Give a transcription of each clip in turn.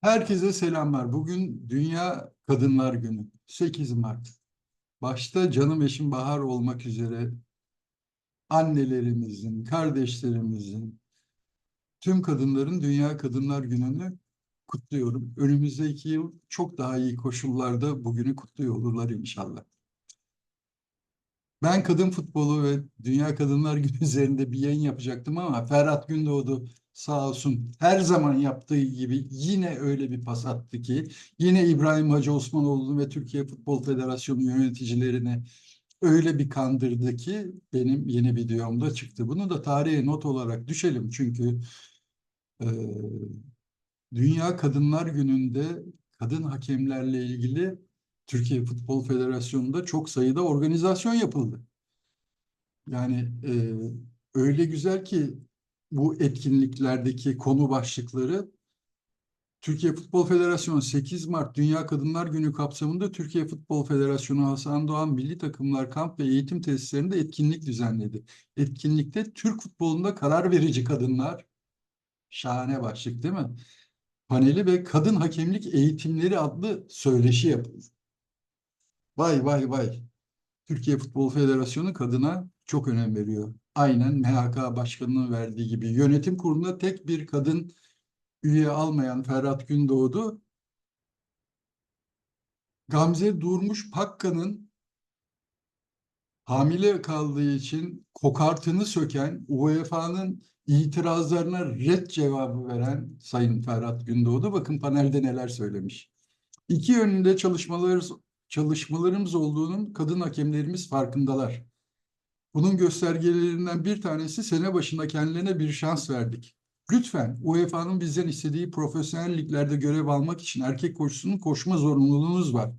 Herkese selamlar. Bugün Dünya Kadınlar Günü. 8 Mart. Başta canım eşim Bahar olmak üzere annelerimizin, kardeşlerimizin, tüm kadınların Dünya Kadınlar Günü'nü kutluyorum. Önümüzdeki yıl çok daha iyi koşullarda bugünü kutluyor olurlar inşallah. Ben kadın futbolu ve Dünya Kadınlar Günü üzerinde bir yayın yapacaktım ama Ferhat Gündoğdu sağ olsun her zaman yaptığı gibi yine öyle bir pas attı ki yine İbrahim Hacı Osmanoğlu ve Türkiye Futbol Federasyonu yöneticilerini öyle bir kandırdı ki benim yeni videomda çıktı. Bunu da tarihe not olarak düşelim çünkü e, Dünya Kadınlar Günü'nde kadın hakemlerle ilgili Türkiye Futbol Federasyonu'nda çok sayıda organizasyon yapıldı. Yani e, öyle güzel ki bu etkinliklerdeki konu başlıkları Türkiye Futbol Federasyonu 8 Mart Dünya Kadınlar Günü kapsamında Türkiye Futbol Federasyonu Hasan Doğan Milli Takımlar Kamp ve Eğitim Tesislerinde etkinlik düzenledi. Etkinlikte Türk futbolunda karar verici kadınlar, şahane başlık değil mi? Paneli ve kadın hakemlik eğitimleri adlı söyleşi yapıldı. Vay vay vay. Türkiye Futbol Federasyonu kadına çok önem veriyor. Aynen MHK Başkanı'nın verdiği gibi. Yönetim kurulunda tek bir kadın üye almayan Ferhat Gündoğdu, Gamze Durmuş Pakka'nın hamile kaldığı için kokartını söken, UEFA'nın itirazlarına red cevabı veren Sayın Ferhat Gündoğdu bakın panelde neler söylemiş. İki yönünde çalışmalarımız, çalışmalarımız olduğunun kadın hakemlerimiz farkındalar. Bunun göstergelerinden bir tanesi sene başında kendilerine bir şans verdik. Lütfen UEFA'nın bizden istediği profesyonel liglerde görev almak için erkek koşusunun koşma zorunluluğunuz var.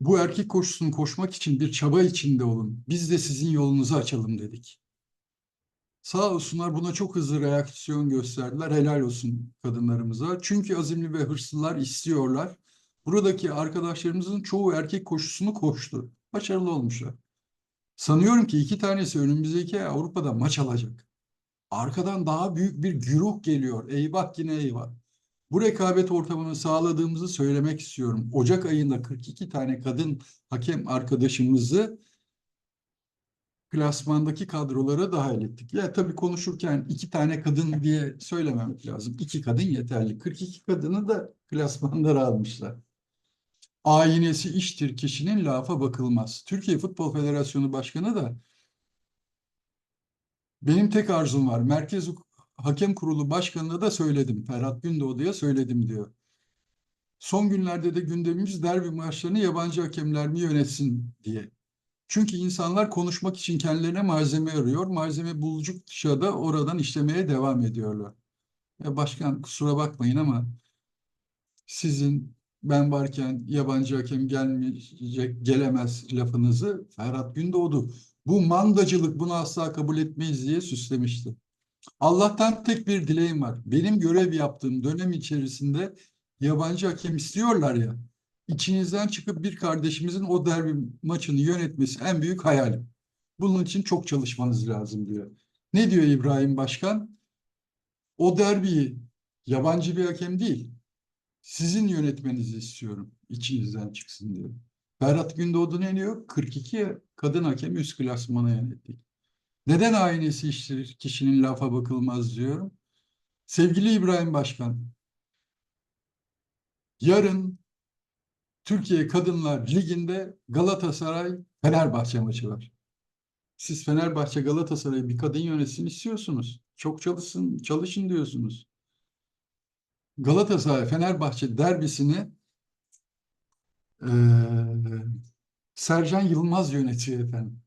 Bu erkek koşusunu koşmak için bir çaba içinde olun. Biz de sizin yolunuzu açalım dedik. Sağ olsunlar buna çok hızlı reaksiyon gösterdiler. Helal olsun kadınlarımıza. Çünkü azimli ve hırslılar istiyorlar. Buradaki arkadaşlarımızın çoğu erkek koşusunu koştu. Başarılı olmuşlar. Sanıyorum ki iki tanesi önümüzdeki Avrupa'da maç alacak. Arkadan daha büyük bir güruh geliyor. Eyvah yine eyvah. Bu rekabet ortamını sağladığımızı söylemek istiyorum. Ocak ayında 42 tane kadın hakem arkadaşımızı klasmandaki kadrolara dahil ettik. Ya tabii konuşurken iki tane kadın diye söylememek lazım. İki kadın yeterli. 42 kadını da klasmanlara almışlar. Ayinesi iştir kişinin lafa bakılmaz. Türkiye Futbol Federasyonu Başkanı da benim tek arzum var. Merkez Hakem Kurulu Başkanı'na da söyledim. Ferhat Gündoğdu'ya söyledim diyor. Son günlerde de gündemimiz derbi maçlarını yabancı hakemler mi yönetsin diye. Çünkü insanlar konuşmak için kendilerine malzeme arıyor. Malzeme buldukça da oradan işlemeye devam ediyorlar. Ya başkan kusura bakmayın ama sizin ben varken yabancı hakem gelmeyecek, gelemez lafınızı Ferhat Gündoğdu bu mandacılık bunu asla kabul etmeyiz diye süslemişti. Allah'tan tek bir dileğim var. Benim görev yaptığım dönem içerisinde yabancı hakem istiyorlar ya. İçinizden çıkıp bir kardeşimizin o derbi maçını yönetmesi en büyük hayalim. Bunun için çok çalışmanız lazım diyor. Ne diyor İbrahim Başkan? O derbiyi yabancı bir hakem değil, sizin yönetmenizi istiyorum. İçinizden çıksın diyor. Ferhat Gündoğdu ne diyor? 42 kadın hakem üst klasmana yönettik. Neden aynesi iştir kişinin lafa bakılmaz diyorum. Sevgili İbrahim Başkan, yarın Türkiye Kadınlar Ligi'nde Galatasaray Fenerbahçe maçı var. Siz Fenerbahçe Galatasaray'ı bir kadın yönetsin istiyorsunuz. Çok çalışsın, çalışın diyorsunuz. Galatasaray Fenerbahçe derbisini eee Sercan Yılmaz yönetiyor efendim.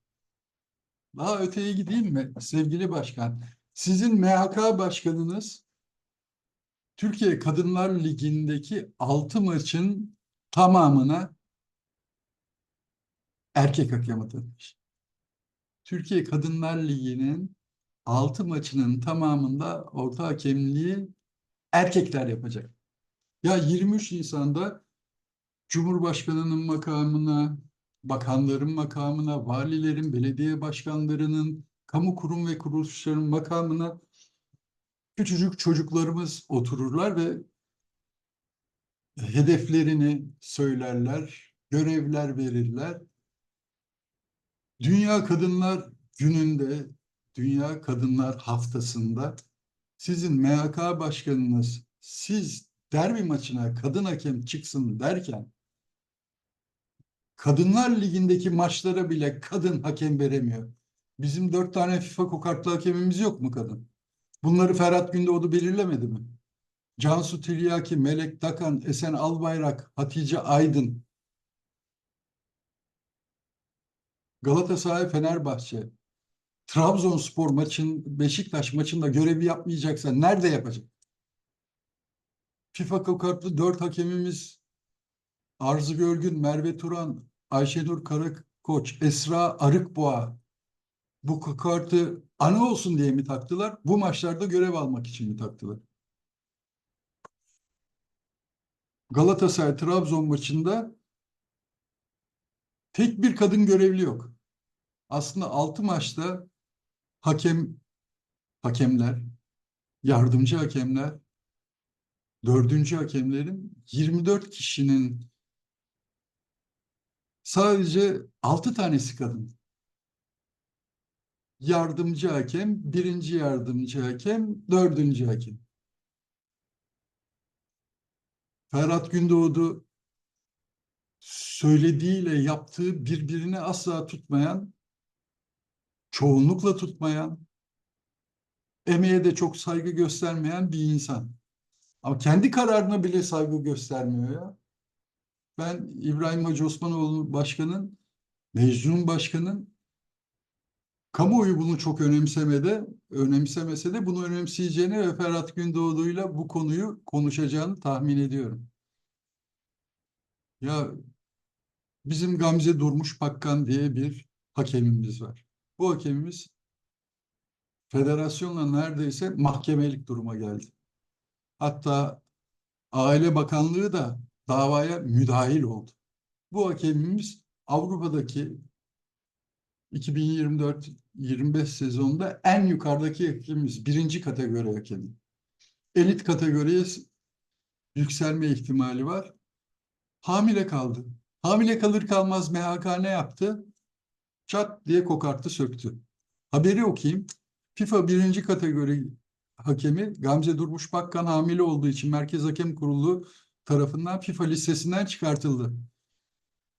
Daha öteye gideyim mi sevgili başkan? Sizin MHK başkanınız Türkiye Kadınlar Ligi'ndeki 6 maçın tamamına erkek hakem atamış. Türkiye Kadınlar Ligi'nin 6 maçının tamamında orta hakemliği erkekler yapacak. Ya 23 Nisan'da Cumhurbaşkanının makamına, bakanların makamına, valilerin, belediye başkanlarının, kamu kurum ve kuruluşların makamına küçücük çocuklarımız otururlar ve hedeflerini söylerler, görevler verirler. Dünya Kadınlar Günü'nde, Dünya Kadınlar Haftası'nda sizin MHK başkanınız siz derbi maçına kadın hakem çıksın derken Kadınlar Ligi'ndeki maçlara bile kadın hakem veremiyor. Bizim dört tane FIFA kokartlı hakemimiz yok mu kadın? Bunları Ferhat Gündoğdu belirlemedi mi? Cansu Tiryaki, Melek Dakan, Esen Albayrak, Hatice Aydın, Galatasaray Fenerbahçe, Trabzonspor maçın, Beşiktaş maçında görevi yapmayacaksa nerede yapacak? FIFA kokartlı dört hakemimiz Arzu Görgün, Merve Turan, Ayşenur Karakoç, Esra Arıkboğa bu kokartı anı olsun diye mi taktılar? Bu maçlarda görev almak için mi taktılar? Galatasaray Trabzon maçında tek bir kadın görevli yok. Aslında altı maçta hakem hakemler, yardımcı hakemler, dördüncü hakemlerin 24 kişinin sadece altı tanesi kadın. Yardımcı hakem, birinci yardımcı hakem, dördüncü hakem. Ferhat Gündoğdu söylediğiyle yaptığı birbirini asla tutmayan, çoğunlukla tutmayan, emeğe de çok saygı göstermeyen bir insan. Ama kendi kararına bile saygı göstermiyor ya. Ben İbrahim Hacı Osmanoğlu Başkan'ın, Mecnun Başkan'ın kamuoyu bunu çok önemsemede, önemsemese de bunu önemseyeceğini ve Ferhat Gündoğdu'yla bu konuyu konuşacağını tahmin ediyorum. Ya bizim Gamze Durmuş Pakkan diye bir hakemimiz var. Bu hakemimiz federasyonla neredeyse mahkemelik duruma geldi. Hatta Aile Bakanlığı da davaya müdahil oldu. Bu hakemimiz Avrupa'daki 2024-25 sezonunda en yukarıdaki hakemimiz. Birinci kategori hakemi. Elit kategoriye yükselme ihtimali var. Hamile kaldı. Hamile kalır kalmaz MHK ne yaptı? Çat diye kokartı söktü. Haberi okuyayım. FIFA birinci kategori hakemi Gamze Durmuş Bakkan hamile olduğu için Merkez Hakem Kurulu tarafından FIFA listesinden çıkartıldı.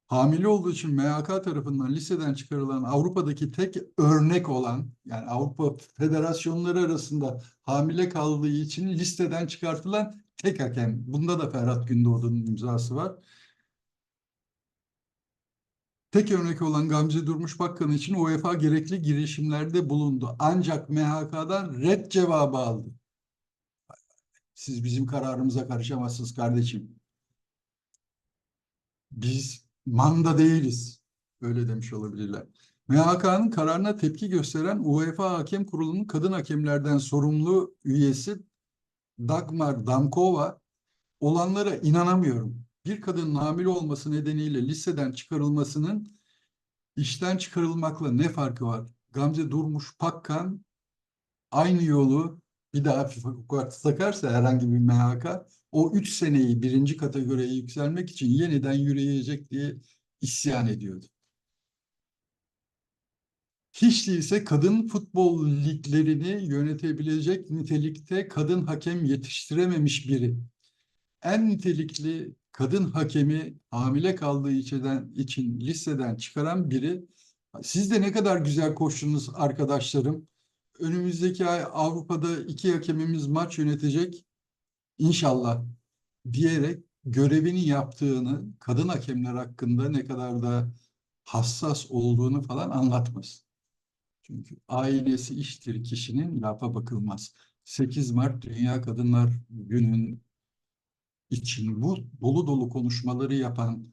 Hamile olduğu için MHK tarafından listeden çıkarılan Avrupa'daki tek örnek olan yani Avrupa federasyonları arasında hamile kaldığı için listeden çıkartılan tek hakem. Bunda da Ferhat Gündoğdu'nun imzası var. Tek örnek olan Gamze Durmuş Bakkan için UEFA gerekli girişimlerde bulundu. Ancak MHK'dan red cevabı aldı. Siz bizim kararımıza karışamazsınız kardeşim. Biz manda değiliz. Öyle demiş olabilirler. MHK'nın kararına tepki gösteren UEFA Hakem Kurulu'nun kadın hakemlerden sorumlu üyesi Dagmar Damkova olanlara inanamıyorum. Bir kadının hamile olması nedeniyle listeden çıkarılmasının işten çıkarılmakla ne farkı var? Gamze Durmuş Pakkan aynı yolu bir daha FIFA hukuku takarsa herhangi bir MHK o üç seneyi birinci kategoriye yükselmek için yeniden yürüyecek diye isyan ediyordu. Hiç değilse kadın futbol liglerini yönetebilecek nitelikte kadın hakem yetiştirememiş biri. En nitelikli kadın hakemi hamile kaldığı için, için listeden çıkaran biri. Siz de ne kadar güzel koştunuz arkadaşlarım. Önümüzdeki ay Avrupa'da iki hakemimiz maç yönetecek. İnşallah diyerek görevini yaptığını, kadın hakemler hakkında ne kadar da hassas olduğunu falan anlatmasın. Çünkü ailesi iştir kişinin lafa bakılmaz. 8 Mart Dünya Kadınlar Günü'nün için bu dolu dolu konuşmaları yapan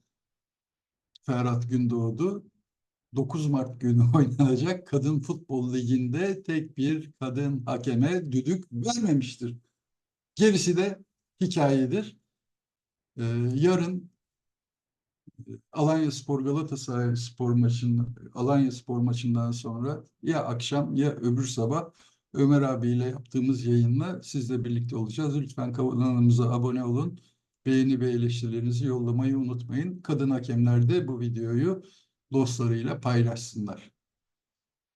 Ferhat Gündoğdu 9 Mart günü oynanacak Kadın Futbol Ligi'nde tek bir kadın hakeme düdük vermemiştir. Gerisi de hikayedir. Ee, yarın Alanya Spor Galatasaray Spor maçının Alanya Spor maçından sonra ya akşam ya öbür sabah Ömer abiyle yaptığımız yayınla sizle birlikte olacağız. Lütfen kanalımıza abone olun. Beğeni ve eleştirilerinizi yollamayı unutmayın. Kadın hakemler de bu videoyu dostlarıyla paylaşsınlar.